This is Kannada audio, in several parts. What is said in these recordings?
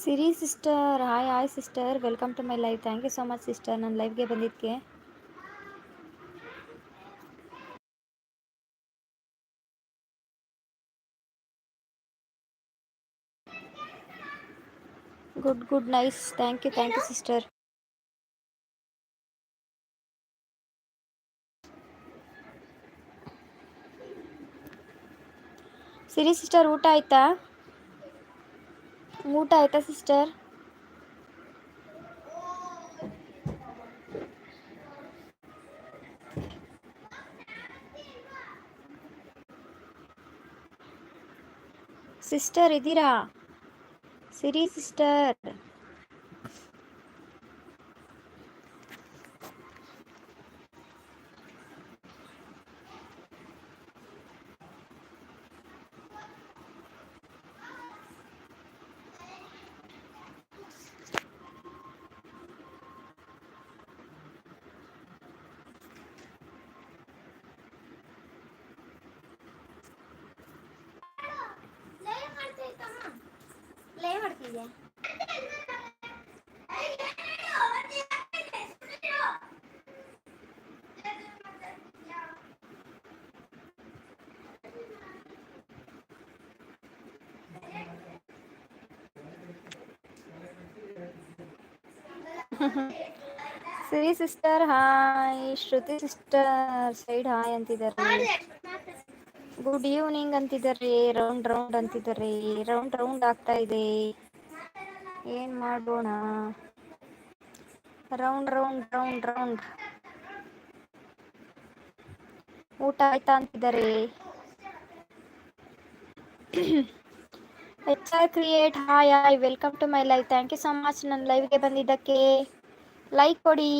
Siri sister, hi hi sister. Welcome to my live thank you so much sister, ನನ್ನ ಲೈವ್ಗೆ ಬಂದಿದ್ದಕ್ಕೆ. Good good, nice. Thank you thank you sister. Siri sister, ಊಟ ಆಯ್ತಾ? ಊಟ ಆಯ್ತಾ ಸಿಸ್ಟರ್ ಸಿಸ್ಟರ್ ಇದ್ದೀರಾ Siri sister Siri sister hi Shruti sister side hi ಅಂತಿದ್ದಾರೆ ಗುಡ್ ಈವ್ನಿಂಗ್ ಅಂತಿದ್ದಾರೆ ರೌಂಡ್ ರೌಂಡ್ ಅಂತಿದ್ದಾರೆ ರೌಂಡ್ ರೌಂಡ್ ಆಗ್ತಾ ಇದೆ. ಏನ್ ಮಾಡೋಣ? Round round round round. ಊಟ ಆಯ್ತಾ ಅಂತಿದ್ದಾರೆ H R create, hi hi, welcome to my live thank you so much ನನ್ನ ಲೈವ್ಗೆ ಬಂದಿದ್ದಕ್ಕೆ. ಲೈಕ್ ಕೊಡಿ,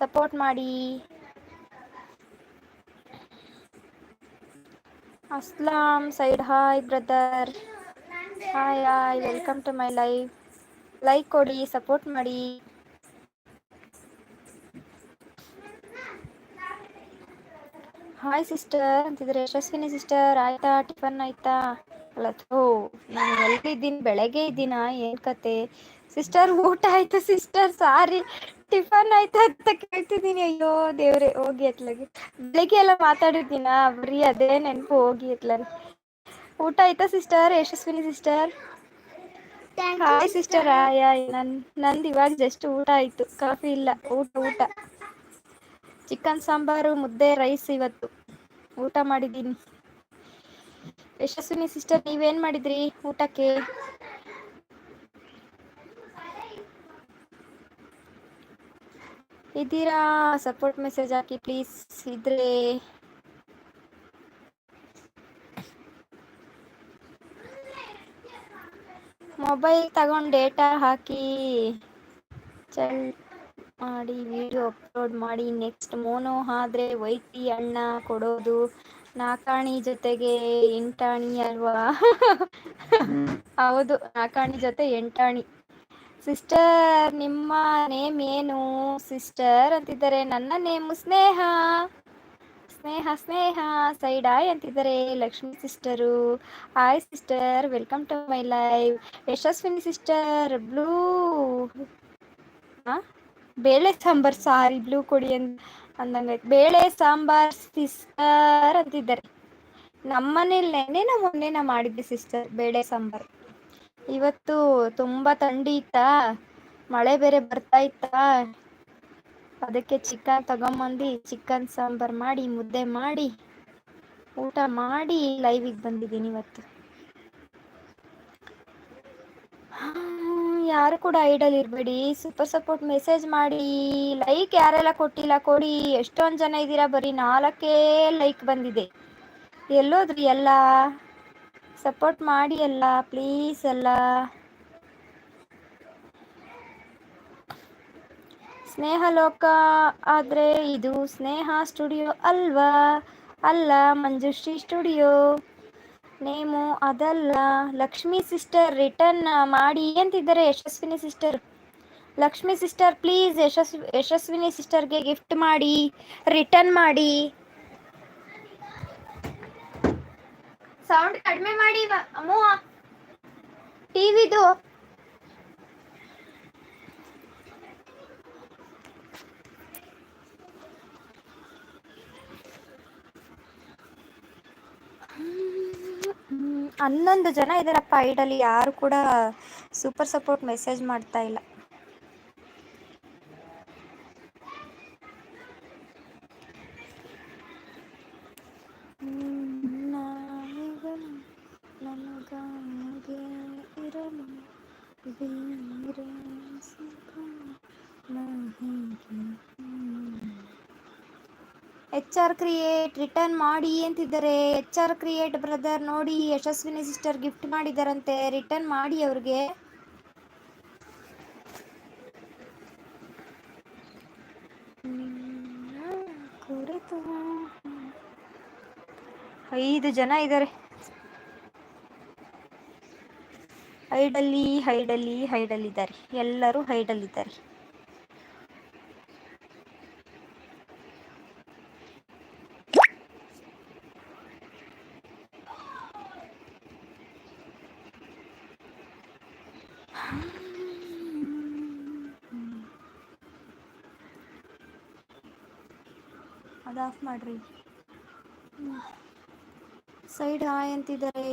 ಸಪೋರ್ಟ್ ಮಾಡಿ. Aslam side hi brother hi hi welcome to my live like ಕೊಡಿ ಸಪೋರ್ಟ್ ಮಾಡಿ. ಹಾಯ್ ಸಿಸ್ಟರ್ ಅಂತಿದ್ರೆ ಯಶಸ್ವಿನಿ ಸಿಸ್ಟರ್ ಆಯ್ತಾ? ಟಿಫನ್ ಆಯ್ತಾ? ಅಲ್ಲ, ಥೋ, ನಾನು ಎಲ್ಲಿದ್ದೀನಿ? ಬೆಳಗ್ಗೆ ಇದ್ದೀನಾ? ಏನ್ ಕತೆ? ಸಿಸ್ಟರ್ ಊಟ ಆಯ್ತಾ ಸಿಸ್ಟರ್ ಸಾರಿ ಟಿಫನ್ ಆಯ್ತಾ ಅಂತ ಕೇಳ್ತಿದೀನಿ ಅಯ್ಯೋ ದೇವ್ರೆ ಹೋಗಿ ಎತ್ಲಾಗೆ. ಬೆಳಿಗ್ಗೆ ಎಲ್ಲ ಮಾತಾಡಿದ್ದೀನ ಬರೀ ಅದೇ ನೆನಪು ಹೋಗಿ ಎತ್ಲಾಗೆ ಊಟ ಆಯ್ತಾ sister? Yashaswini sister? Hi sister ಆಯ್ ನನ್ ನಂದು ಇವಾಗ ಜಸ್ಟ್ ಊಟ ಆಯ್ತು. ಕಾಫಿ ಇಲ್ಲ. ಊಟ ಊಟ. ಚಿಕನ್ ಸಾಂಬಾರು ಮುದ್ದೆ ರೈಸ್ ಇವತ್ತು. ಊಟ ಮಾಡಿದ್ದೀನಿ. ಯಶಸ್ವಿನಿ ಸಿಸ್ಟರ್ ನೀವೇನ್ ಮಾಡಿದ್ರಿ ಊಟಕ್ಕೆ? ಇದ್ದೀರಾ? ಸಪೋರ್ಟ್ ಮೆಸೇಜ್ ಹಾಕಿ ಪ್ಲೀಸ್ ಇದ್ರೆ. ಮೊಬೈಲ್ ತಗೊಂಡು ಡೇಟಾ ಹಾಕಿ ಚಲ್ ಮಾಡಿ ವಿಡಿಯೋ ಅಪ್ಲೋಡ್ ಮಾಡಿ. ನೆಕ್ಸ್ಟ್ ಮೋನೋ ಆದ್ರೆ ವೈಟಿ ಅಣ್ಣ ಕೊಡೋದು. ನಾಕಾಣಿ ಜೊತೆಗೆ ಎಂಟಾಣಿ ಅಲ್ವಾ? ಹೌದು ನಾಕಾಣಿ ಜೊತೆ ಎಂಟಾಣಿ. ಸಿಸ್ಟರ್ ನಿಮ್ಮ ನೇಮ್ ಏನು? ಸಿಸ್ಟರ್ ಅಂತಿದ್ದಾರೆ. ನನ್ನ ನೇಮು ಸ್ನೇಹ. ಸ್ನೇಹ ಸ್ನೇಹ. ಸೈಡ್ ಆಯ್ ಅಂತಿದ್ದಾರೆ. Lakshmi sister hi sister welcome to my live Yashaswini sister blue ಬೇಳೆ ಸಾಂಬಾರ್ ಸಾರಿ ಬ್ಲೂ ಕೊಡಿ ಅಂದಂಗಾಯ್ತು. ಬೇಳೆ ಸಾಂಬಾರ್ ಸಿಸ್ಟರ್ ಅಂತಿದ್ದಾರೆ. ನಮ್ಮನೇಲಿ ನೆನ್ನೆನ ಮೊನ್ನೆನ ಮಾಡಿದ್ದೆ ಸಿಸ್ಟರ್ ಬೇಳೆ ಸಾಂಬಾರ್. ಇವತ್ತು ತುಂಬಾ ಥಂಡಿ ಇತ್ತಾ? ಮಳೆ ಬೇರೆ ಬರ್ತಾ ಇತ್ತಾ? ಅದಕ್ಕೆ ಚಿಕನ್ ತಗೊಂಬಂದು ಚಿಕನ್ ಸಾಂಬಾರ್ ಮಾಡಿ, ಮುದ್ದೆ ಮಾಡಿ, ಊಟ ಮಾಡಿ ಲೈವಿಗೆ ಬಂದಿದ್ದೀನಿ ಇವತ್ತು. ಯಾರು ಕೂಡ ಐಡಲ್ ಇರಬೇಡಿ. ಸೂಪರ್ ಸಪೋರ್ಟ್ ಮೆಸೇಜ್ ಮಾಡಿ ಲೈಕ್ ಯಾರೆಲ್ಲ ಕೊಟ್ಟಿಲ್ಲ ಕೊಡಿ. ಎಷ್ಟೊಂದು ಜನ ಇದ್ದೀರಾ ಬರೀ ನಾಲ್ಕೇ ಲೈಕ್ ಬಂದಿದೆ. ಎಲ್ಲೋದ್ರಿ ಎಲ್ಲ? ಸಪೋರ್ಟ್ ಮಾಡಿ ಎಲ್ಲ ಪ್ಲೀಸ್ ಎಲ್ಲ ಸ್ನೇಹ ಲೋಕ ಆದರೆ ಇದು ಸ್ನೇಹ ಸ್ಟುಡಿಯೋ ಅಲ್ವಾ? ಅಲ್ಲ, ಮಂಜುಶ್ರೀ ಸ್ಟುಡಿಯೋ ನೇಮು ಅದಲ್ಲ. ಲಕ್ಷ್ಮಿ ಸಿಸ್ಟರ್ ರಿಟರ್ನ್ ಮಾಡಿ ಅಂತಿದ್ದಾರೆ Yashaswini sister Lakshmi sister please Yashasvi Yashaswini ಸಿಸ್ಟರ್ಗೆ gift ಮಾಡಿ ರಿಟರ್ನ್ ಮಾಡಿ. ಸೌಂಡ್ ಕಡಿಮೆ ಮಾಡಿ ಅಮ್ಮು ಟಿವಿದು. ಹನ್ನೊಂದು ಜನ ಇದಾರಪ್ಪ ಐಡಲ್ಲಿ ಯಾರು ಕೂಡ ಸೂಪರ್ ಸಪೋರ್ಟ್ ಮೆಸೇಜ್ ಮಾಡ್ತಾ ಇಲ್ಲ. ಎಚ್ ಆರ್ ಕ್ರಿಯೇಟ್ ರಿಟರ್ನ್ ಮಾಡಿ ಅಂತಿದ್ದಾರೆ. ಎಚ್ ಆರ್ ಕ್ರಿಯೇಟ್ ಬ್ರದರ್ ನೋಡಿ ಯಶಸ್ವಿನಿ ಸಿಸ್ಟರ್ ಗಿಫ್ಟ್ ಮಾಡಿದಾರಂತೆ. ರಿಟರ್ನ್ ಮಾಡಿ ಅವ್ರಿಗೆ. ಐದು ಜನ ಇದ್ದಾರೆ ಹೈಡಲ್ಲಿ ಹೈಡಲ್ಲಿ ಹೈಡಲ್ಲಿದ್ದಾರೆ ಎಲ್ಲರೂ ಹೈಡಲ್ಲಿದ್ದಾರೆ ಅದು ಆಫ್ ಮಾಡ್ರಿ. ಸೈಡ್ ಹಾಯ್ ಅಂತಿದ್ದಾರೆ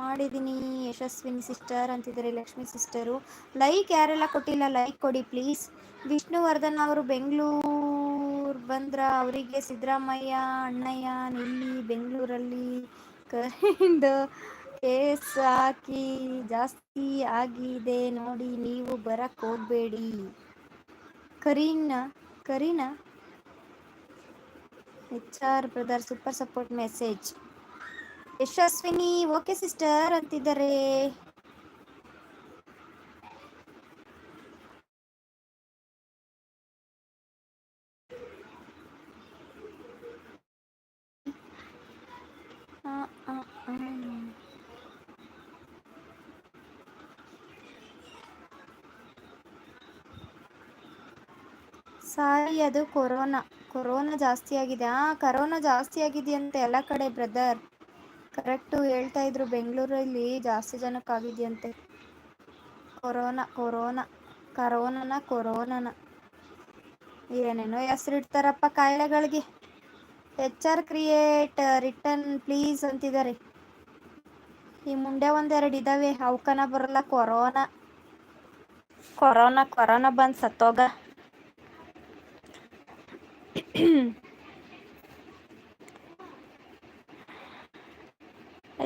ಮಾಡಿದ್ದೀನಿ ಯಶಸ್ವಿನಿ ಸಿಸ್ಟರ್ ಅಂತಿದ್ದಾರೆ, ಲಕ್ಷ್ಮಿ ಸಿಸ್ಟರು ಲೈಕ್ ಯಾರೆಲ್ಲ ಕೊಟ್ಟಿಲ್ಲ ಲೈಕ್ ಕೊಡಿ ಪ್ಲೀಸ್ ವಿಷ್ಣುವರ್ಧನ್ ಅವರು ಬೆಂಗಳೂರು ಬಂದ್ರ ಅವರಿಗೆ ಸಿದ್ದರಾಮಯ್ಯ, ಅಣ್ಣಯ್ಯ, ನಿಲ್ಲಿ ಬೆಂಗಳೂರಲ್ಲಿ ಕರೆಯಿಂದ ಕೇಸ್ ಹಾಕಿ ಜಾಸ್ತಿ ಆಗಿದೆ ನೋಡಿ, ನೀವು ಬರಕ್ಕೆ ಹೋಗಬೇಡಿ. Kareena, Kareena? H R brother super support message Yashaswini okay sister ಅಂತಿದ್ದಾರೆ. ಸಾರಿ ಅದು ಕೊರೋನಾ. ಕೊರೋನಾ ಜಾಸ್ತಿ ಆಗಿದೆ ಆ ಕರೋನಾ ಜಾಸ್ತಿ ಅಂತ ಎಲ್ಲ ಕಡೆ ಬ್ರದರ್. ಕರೆಕ್ಟು ಹೇಳ್ತಾ ಇದ್ರು, ಬೆಂಗಳೂರಲ್ಲಿ ಜಾಸ್ತಿ ಜನಕ್ಕಾಗಿದೆಯಂತೆ. Corona corona, ಕರೋನನ, ಕೊರೋನಾನ. ಏನೇನೋ ಹೆಸರಿಡ್ತಾರಪ್ಪ ಕಾಯಿಲೆಗಳಿಗೆ. H R create return please ಅಂತಿದ್ದಾರೆ. ಈ ಮುಂಡೆ ಒಂದೆರಡು ಇದಾವೆ, ಅವಕನ ಬರಲ್ಲ, ಕೊರೋನಾ. ಕೊರೋನಾ ಕೊರೋನಾ ಬಂದು ಸತ್ತೋಗ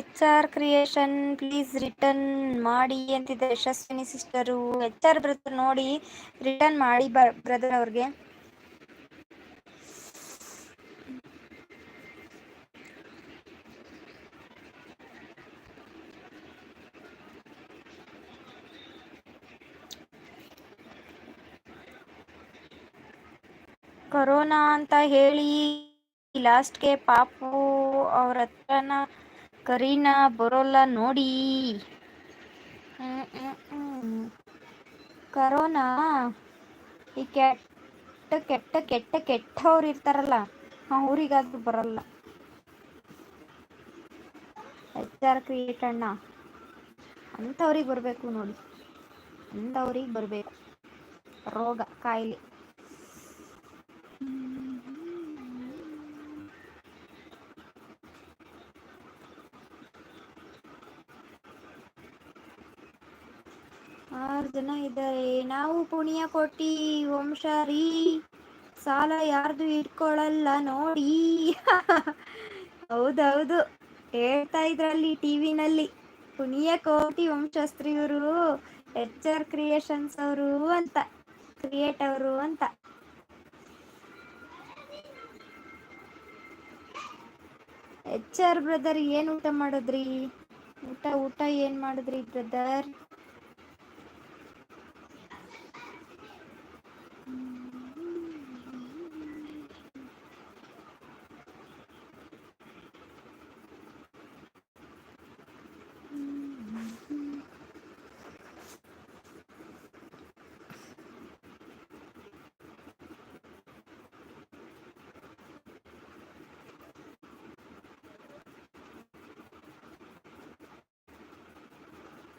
H R creation please return ಮಾಡಿ ಅಂತಿದೆ Yashaswini sister H R brother ನೋಡಿ ರಿಟರ್ನ್ ಮಾಡಿ ಬ್ರದರ್ ಅವ್ರಿಗೆ. ಕೊರೋನಾ ಅಂತ ಹೇಳಿ ಲಾಸ್ಟ್ಗೆ ಪಾಪು ಅವ್ರ ಹತ್ರನ ಕರೀನಾ, ಬರೋಲ್ಲ ನೋಡಿ. ಕರೋನಾ? ಈ ಕೆಟ್ಟ ಕೆಟ್ಟ ಕೆಟ್ಟ, ಕೆಟ್ಟವ್ರು ಇರ್ತಾರಲ್ಲ ಅವ್ರಿಗಾದ್ರೂ ಬರಲ್ಲ. ಎಚ್ ಆರ್ ಕ್ರಿಯೇಟ್ ಅಣ್ಣ. ಅಂಥವ್ರಿಗೆ ಬರಬೇಕು ನೋಡಿ. ಅಂಥವ್ರಿಗೆ ಬರಬೇಕು. ರೋಗ, ಕಾಯಿಲೆ. ಆರು ಜನ ಇದ್ದಾರೆ. ನಾವು ಪುಣ್ಯ ಕೊಟ್ಟಿ ವಂಶಾರಿ. ಸಾಲ ಯಾರ್ದು ಇಟ್ಕೊಳ್ಳಲ್ಲ ನೋಡಿ. ಹೌದೌದು. ಹೇಳ್ತಾ ಇದ್ರಲ್ಲಿ ಟಿವಿನಲ್ಲಿ ಪುಣ್ಯ ಕೋಟಿ ವಂಶಸ್ತ್ರಿ ಇವರು ಎಚ್ ಆರ್ ಕ್ರಿಯೇಷನ್ಸ್ ಅವರು ಅಂತ, ಕ್ರಿಯೇಟ್ ಅವರು ಅಂತ. ಎಚ್ ಆರ್ ಬ್ರದರ್ ಏನು ಊಟ ಮಾಡಿದ್ರಿ? ಊಟ ಊಟ ಏನು ಮಾಡಿದ್ರಿ ಬ್ರದರ್?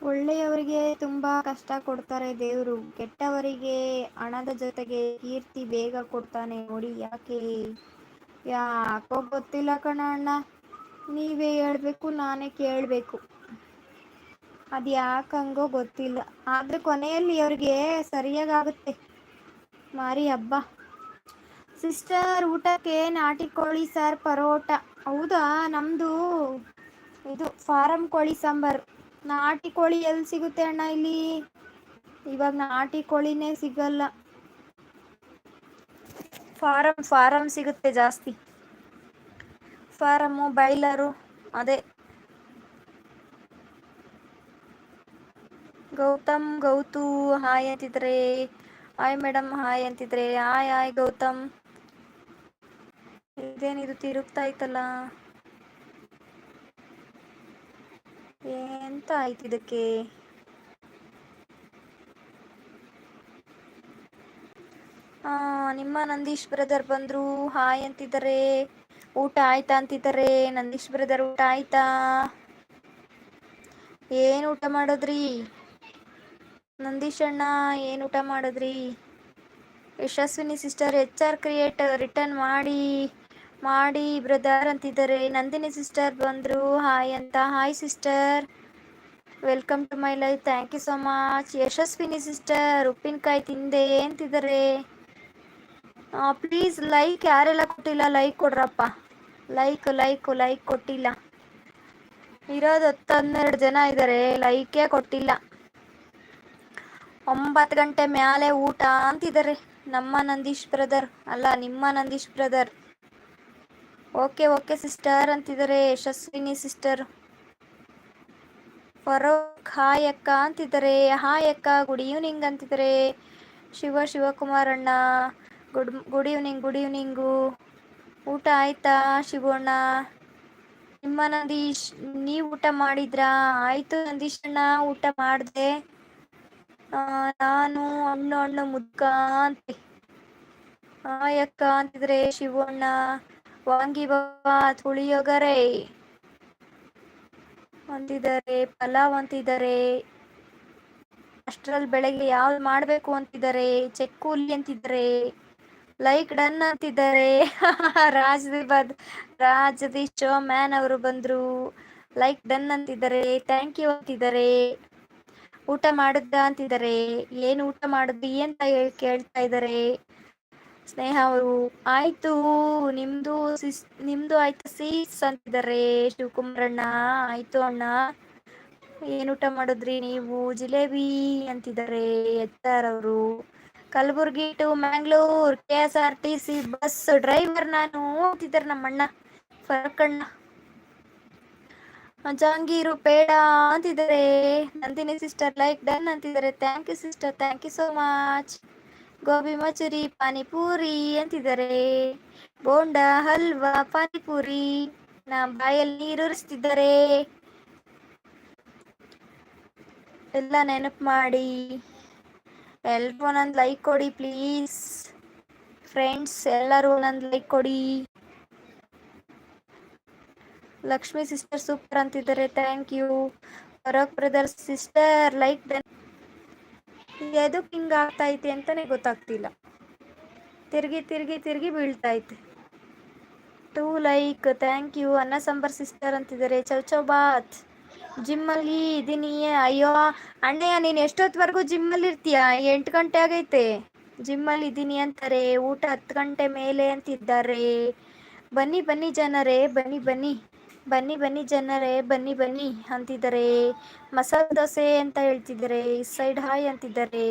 ಒಳ್ಳೆಯವರಿಗೆ ತುಂಬಾ ಕಷ್ಟ ಕೊಡ್ತಾರೆ ದೇವರು. ಕೆಟ್ಟವರಿಗೆ ಹಣದ ಜೊತೆಗೆ ಕೀರ್ತಿ ಬೇಗ ಕೊಡ್ತಾನೆ ನೋಡಿ ಯಾಕೆ? ಯಾಕೋ ಗೊತ್ತಿಲ್ಲ ಕಣ ಅಣ್ಣ ನೀವೇ ಹೇಳ್ಬೇಕು, ನಾನೇ ಕೇಳಬೇಕು. ಅದು ಯಾಕಂಗೋ ಗೊತ್ತಿಲ್ಲ. ಆದ್ರೆ ಕೊನೆಯಲ್ಲಿ ಅವ್ರಿಗೆ ಸರಿಯಾಗುತ್ತೆ ಮಾರಿ ಹಬ್ಬ ಸಿಸ್ಟರ್, ಊಟಕ್ಕೆ ನಾಟಿ ಕೋಳಿ ಸಾರ್ ಪರೋಟ. ಹೌದಾ? ನಮ್ಮದು ಇದು ಫಾರಂ ಕೋಳಿ ಸಾಂಬಾರು. ನಾಟಿ ಕೋಳಿ ಎಲ್ಲಿ ಸಿಗುತ್ತೆ ಅಣ್ಣ ಇಲ್ಲಿ? ಇವಾಗ ನಾಟಿ ಕೋಳಿನೇ ಸಿಗಲ್ಲ. ಫಾರಂ ಫಾರಂ ಸಿಗುತ್ತೆ ಜಾಸ್ತಿ. ಫಾರಮ್ಮು ಬೈಲರು, ಅದೇ. ಗೌತಮ್, ಗೌತು, ಹಾಯ್ ಅಂತಿದ್ರೆ. ಹಾಯ್ ಮೇಡಮ್, ಹಾಯ್ ಅಂತಿದ್ರೆ. Hi hi Gautam. ಇದೇನಿದು ತಿರುಗ್ತಾ ಇತ್ತಲ್ಲ? ಎಂತ ಆಯ್ತು ಇದಕ್ಕೆ? ನಿಮ್ಮ ನಂದೀಶ್ ಬ್ರದರ್ ಬಂದ್ರು. ಹಾಯ್ ಅಂತಿದ್ದಾರೆ. ಊಟ ಆಯ್ತಾ ಅಂತಿದ್ದಾರೆ. ನಂದೀಶ್ ಬ್ರದರ್ ಊಟ ಆಯ್ತಾ? ಏನು ಊಟ ಮಾಡೋದ್ರಿ? ನಂದೀಶ್ ಅಣ್ಣ, ಏನು ಊಟ ಮಾಡಿದ್ರಿ? Yashaswini sister H R create return ಮಾಡಿ. ಮಾಡಿ ಬ್ರದರ್ ಅಂತಿದ್ದಾರೆ. ನಂದಿನಿ ಸಿಸ್ಟರ್ ಬಂದರು. ಹಾಯ್ ಅಂತ. Hi sister. Welcome to my life. Thank you so much. Yashaswini sister, ಉಪ್ಪಿನಕಾಯಿ ತಿಂದೆ ಅಂತಿದ್ದಾರೆ. ಪ್ಲೀಸ್ ಲೈಕ್ ಯಾರೆಲ್ಲ ಕೊಟ್ಟಿಲ್ಲ, ಲೈಕ್ ಕೊಡ್ರಪ್ಪ. ಲೈಕ್ ಲೈಕ್ ಲೈಕ್ ಕೊಟ್ಟಿಲ್ಲ. ಇರೋದು ಹತ್ತು ಹನ್ನೆರಡು ಜನ ಇದ್ದಾರೆ. ಲೈಕೇ ಕೊಟ್ಟಿಲ್ಲ. ಒಂಬತ್ತು ಗಂಟೆ ಮ್ಯಾಲೆ ಊಟ ಅಂತಿದ್ದಾರೆ. ನಮ್ಮ ನಂದೀಶ್ ಬ್ರದರ್. ಅಲ್ಲ, ನಿಮ್ಮ Nandish brother. Okay okay sister ಅಂತಿದ್ದಾರೆ. ಯಶಸ್ವಿನಿ ಸಿಸ್ಟರ್. ಫರೋಕ್, ಹಾಯ್ ಅಕ್ಕ ಅಂತಿದ್ದಾರೆ. ಹಾಯ್ ಅಕ್ಕ, ಗುಡ್ ಈವ್ನಿಂಗ್ ಅಂತಿದ್ದಾರೆ. ಶಿವ ಶಿವಕುಮಾರ್ ಅಣ್ಣ good good evening, good evening. ಊಟ ಆಯ್ತಾ ಶಿವಣ್ಣ ನಿಮ್ಮ ನಂದೀಶ್, ನೀವು ಊಟ ಮಾಡಿದ್ರಾ? ಆಯ್ತು ನಂದೀಶ್ ಅಣ್ಣ, ಊಟ ಮಾಡಿದೆ. ನಾನು ಹಣ್ಣು ಹಣ್ಣು ಮುದ್ಕ ಅಂತೆ. ಅಕ್ಕ ಅಂತಿದ್ರೆ ಶಿವಣ್ಣ ವಾಂಗಿ ಬಾಬಾ ತುಳಿಯೋಗರೆ. ಅಂತಿದ್ದಾರೆ ಪಲಾವ್ ಅಂತಿದ್ದಾರೆ ಅಷ್ಟರಲ್ಲಿ ಬೆಳಗ್ಗೆ ಯಾವ್ದು ಮಾಡಬೇಕು ಅಂತಿದ್ದಾರೆ ಚೆಕ್ಕೂಲಿ ಅಂತಿದ್ದಾರೆ ಲೈಕ್ ಡನ್ ಅಂತಿದ್ದಾರೆ ರಾಜದೀಪ್ ರಾಜದೀಶ್ ಮ್ಯಾನ್ ಅವರು ಬಂದ್ರು. ಲೈಕ್ ಡನ್ ಅಂತಿದ್ದಾರೆ ಥ್ಯಾಂಕ್ ಯು ಅಂತಿದ್ದಾರೆ ಊಟ ಮಾಡಿದ್ದ ಅಂತಿದ್ದಾರೆ ಏನು ಊಟ ಮಾಡಿದ್ವಿ ಅಂತ ಕೇಳ್ತಾ ಇದ್ದಾರೆ ಸ್ನೇಹ ಅವರು ಆಯ್ತು, ನಿಮ್ದು ಸಿಸ್, ನಿಮ್ದು ಆಯ್ತು ಸೀಸ್ ಅಂತಿದ್ದಾರೆ, ಶಿವಕುಮಾರಣ್ಣ, ಆಯ್ತು ಅಣ್ಣ. ಏನ್ ಊಟ ಮಾಡಿದ್ರಿ ನೀವು? ಜಿಲೇಬಿ ಅಂತಿದ್ದಾರೆ ಎತ್ತಾರ್ ಅವರು Kalaburagi to Mangalore, K S R T C bus driver ನಾನು ಅಂತಿದ್ದಾರೆ ನಮ್ಮಣ್ಣ, ಫರಕಣ್ಣ. ಜಹಾಂಗೀರು ಪೇಡ ಅಂತಿದ್ದಾರೆ. ನಂದಿನಿ ಸಿಸ್ಟರ್ ಲೈಕ್ ಡನ್ ಅಂತಿದ್ದಾರೆ. Thank you sister thank you so much gobi manchurian, panipuri ಅಂತಿದ್ದಾರೆ. ಬೋಂಡ, ಹಲ್ವಾ, ಪಾನಿಪುರಿ ನಾ ಬಾಯಲ್ಲಿ ನೀರುರಿಸ್ತಿದ್ದಾರೆ. ಎಲ್ಲ ನೆನಪು ಮಾಡಿ. ಎಲ್ರು ಒಂದೊಂದು ಲೈಕ್ ಕೊಡಿ ಪ್ಲೀಸ್ ಫ್ರೆಂಡ್ಸ್ ಎಲ್ಲರೂ ಒಂದೊಂದು ಲೈಕ್ ಕೊಡಿ. ಲಕ್ಷ್ಮಿ ಸಿಸ್ಟರ್ ಸೂಪರ್ ಅಂತಿದ್ದಾರೆ. Thank you Farooq brother sister like ಎದಕ್ಕೆ ಹಿಂಗೆ ಆಗ್ತೈತೆ ಅಂತಲೇ ಗೊತ್ತಾಗ್ತಿಲ್ಲ. ತಿರುಗಿ ತಿರುಗಿ ತಿರುಗಿ ಬೀಳ್ತೈತೆ. ಟೂ ಲೈಕ್ ಥ್ಯಾಂಕ್ ಯು ಅನ್ನ ಸಾಂಬಾರ್ ಸಿಸ್ಟರ್ ಅಂತಿದ್ದಾರೆ ಚೌ ಚೌ, ಬಾತ್. ಜಿಮ್ಮಲ್ಲಿ ಇದ್ದೀನಿ ಅಯ್ಯೋ. ಅಣ್ಣಯ್ಯ, ನೀನು ಎಷ್ಟೊತ್ತವರೆಗೂ ಜಿಮ್ಮಲ್ಲಿ ಇರ್ತೀಯ? ಎಂಟು ಗಂಟೆ ಆಗೈತೆ. ಜಿಮ್ಮಲ್ಲಿ ಇದ್ದೀನಿ ಅಂತಾರೆ. ಊಟ ಹತ್ತು ಗಂಟೆ ಮೇಲೆ ಅಂತಿದ್ದಾರೆ. ಬನ್ನಿ ಬನ್ನಿ ಜನರೇ, ಬನ್ನಿ ಬನ್ನಿ. ಬನ್ನಿ ಬನ್ನಿ ಜನರೇ, ಬನ್ನಿ ಬನ್ನಿ ಅಂತಿದ್ದಾರೆ. ಮಸಾಲೆ ದೋಸೆ ಅಂತ ಹೇಳ್ತಿದ್ದಾರೆ ಸೈಡ್ ಹಾಯ್ ಅಂತಿದ್ದಾರೆ.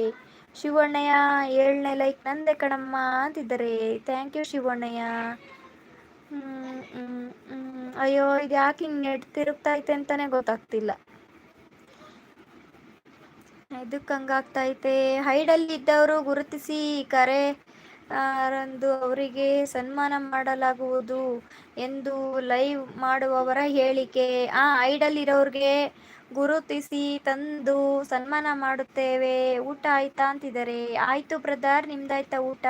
ಶಿವಣ್ಣಯ್ಯ ಏಳನೇ ಲೈಕ್ ನಂದೆ ಕಣಮ್ಮ ಅಂತಿದ್ದಾರೆ. ಥ್ಯಾಂಕ್ ಯು ಶಿವಣ್ಣಯ್ಯ. ಅಯ್ಯೋ, ಇದು ಯಾಕೆ ಹಿಂಗೆ ನೆಟ್ ತಿರುಗ್ತಾ ಐತೆ ಅಂತಾನೆ ಗೊತ್ತಾಗ್ತಿಲ್ಲ. ಇದಕ್ಕೆ ಹಂಗಾಗ್ತೈತೆ ಹೈಡಲ್ಲಿದ್ದವರು ಗುರುತಿಸಿ ಕರೆ. ರಂದು ಅವರಿಗೆ ಸನ್ಮಾನ ಮಾಡಲಾಗುವುದು ಎಂದು ಲೈವ್ ಮಾಡುವವರ ಹೇಳಿಕೆ. ಆ ಐಡಲ್ ಇರೋರಿಗೆ ಗುರುತಿಸಿ ತಂದು ಸನ್ಮಾನ ಮಾಡುತ್ತೇವೆ. ಊಟ ಆಯ್ತಾ ಅಂತಿದ್ದಾರೆ. ಆಯ್ತು ಬ್ರದರ್, ನಿಮ್ದಾಯ್ತಾ ಊಟ?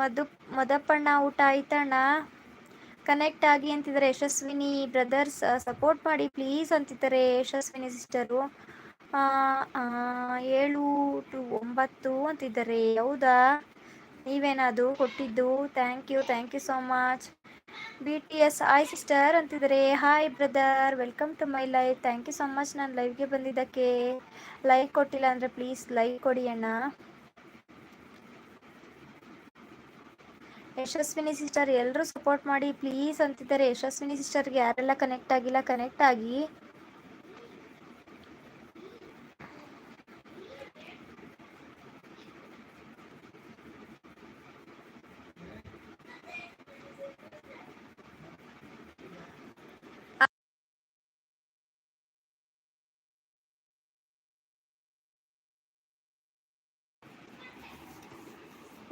ಮಧು, ಮದಪ್ಪಣ್ಣ, ಊಟ ಆಯ್ತಣ್ಣ? ಕನೆಕ್ಟ್ ಆಗಿ ಅಂತಿದ್ದಾರೆ. ಯಶಸ್ವಿನಿ ಬ್ರದರ್ಸ್ ಸಪೋರ್ಟ್ ಮಾಡಿ ಪ್ಲೀಸ್ ಅಂತಿದ್ದಾರೆ ಯಶಸ್ವಿನಿ ಸಿಸ್ಟರು ಏಳು ಟು ಒಂಬತ್ತು ಅಂತಿದ್ದಾರೆ. ಹೌದಾ? ನೀವೇನದು ಕೊಟ್ಟಿದ್ದು thank you thank you so much B T S hi sister ಅಂತಿದ್ದಾರೆ. Hi brother welcome to my life thank you so much ನಾನು ಲೈವ್ಗೆ ಬಂದಿದ್ದಕ್ಕೆ ಲೈಕ್ ಕೊಟ್ಟಿಲ್ಲ ಅಂದರೆ ಪ್ಲೀಸ್ ಲೈಕ್ ಕೊಡಿ ಅಣ್ಣ. ಯಶಸ್ವಿನಿ ಸಿಸ್ಟರ್ ಎಲ್ಲರೂ ಸಪೋರ್ಟ್ ಮಾಡಿ ಪ್ಲೀಸ್ ಅಂತಿದ್ದಾರೆ. ಯಶಸ್ವಿನಿ ಸಿಸ್ಟರ್ಗೆ ಯಾರೆಲ್ಲ ಕನೆಕ್ಟ್ ಆಗಿಲ್ಲ ಕನೆಕ್ಟ್ ಆಗಿ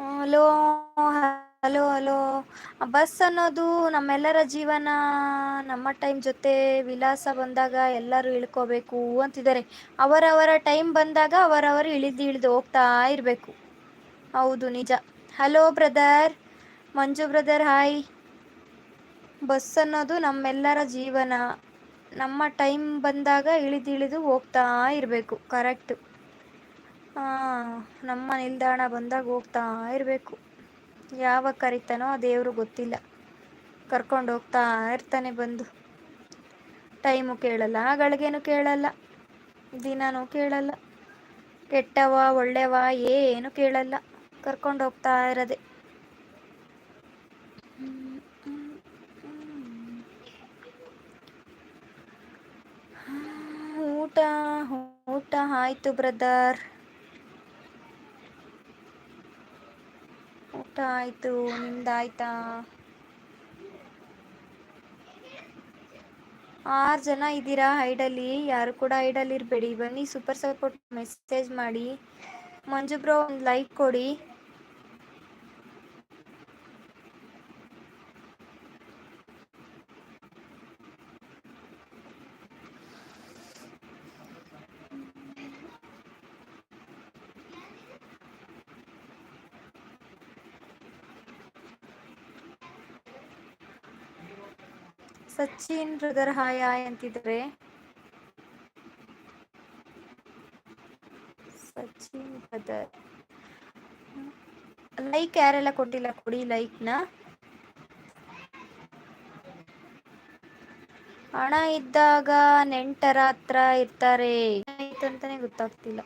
ಹಲೋ ಹಲೋ ಹಲೋ. ಬಸ್ ಅನ್ನೋದು ನಮ್ಮೆಲ್ಲರ ಜೀವನ, ನಮ್ಮ ಟೈಮ್ ಜೊತೆ ವಿಲಾಸ ಬಂದಾಗ ಎಲ್ಲರೂ ಇಳ್ಕೋಬೇಕು ಅಂತಿದ್ದಾರೆ. ಅವರವರ ಟೈಮ್ ಬಂದಾಗ ಅವರವರು ಇಳಿದು ಇಳಿದು ಹೋಗ್ತಾ ಇರಬೇಕು. ಹೌದು, ನಿಜ. Hello, brother. Manju, brother, hi. Bus ಅನ್ನೋದು ನಮ್ಮೆಲ್ಲರ ಜೀವನ. ನಮ್ಮ ಟೈಮ್ ಬಂದಾಗ ಇಳಿದಿಳಿದು ಹೋಗ್ತಾ ಇರಬೇಕು. ಕರೆಕ್ಟು. ನಮ್ಮ ನಿಲ್ದಾಣ ಬಂದಾಗ ಹೋಗ್ತಾ ಇರಬೇಕು. ಯಾವಾಗ ಕರಿತಾನೋ ಆ ದೇವರು ಗೊತ್ತಿಲ್ಲ. ಕರ್ಕೊಂಡು ಹೋಗ್ತಾ ಇರ್ತಾನೆ ಬಂದು. ಟೈಮು ಕೇಳಲ್ಲ ಗಳಿಗೆನೂ ಕೇಳಲ್ಲ, ದಿನನೂ ಕೇಳಲ್ಲ, ಕೆಟ್ಟವ ಒಳ್ಳೆವ ಏನು ಕೇಳಲ್ಲ, ಕರ್ಕೊಂಡು ಹೋಗ್ತಾ ಇರೋದೆ. ಊಟ ಊಟ ಆಯಿತು, ಬ್ರದರ್. ಊಟ ಆಯಿತು ನಿಮ್ದಾಯ್ತಾ ಆರು ಜನ ಇದ್ದೀರಾ ಹೈಡಲ್ಲಿ, ಯಾರು ಕೂಡ ಹೈಡಲ್ಲಿ ಇರಬೇಡಿ. ಬನ್ನಿ, ಸೂಪರ್ ಸಪೋರ್ಟ್ ಮೆಸೇಜ್ ಮಾಡಿ. ಮಂಜು ಬ್ರೋ, ಒಂದು ಲೈಕ್ ಕೊಡಿ. ಸಚಿನ್ ಬ್ರದರ್ ಹಾಯ್ ಹಾಯ್ ಅಂತಿದ್ದಾರೆ ಸಚಿನ್ ಬ್ರದರ್ ಲೈಕ್ ಯಾರೆಲ್ಲ ಕೊಟ್ಟಿಲ್ಲ ಕೊಡಿ ಲೈಕ್ನ ಹಣ ಇದ್ದಾಗ ನೆಂಟರ ಹತ್ರ ಇರ್ತಾರೆ. ಆಯ್ತು ಅಂತಾನೆ ಗೊತ್ತಾಗ್ತಿಲ್ಲ.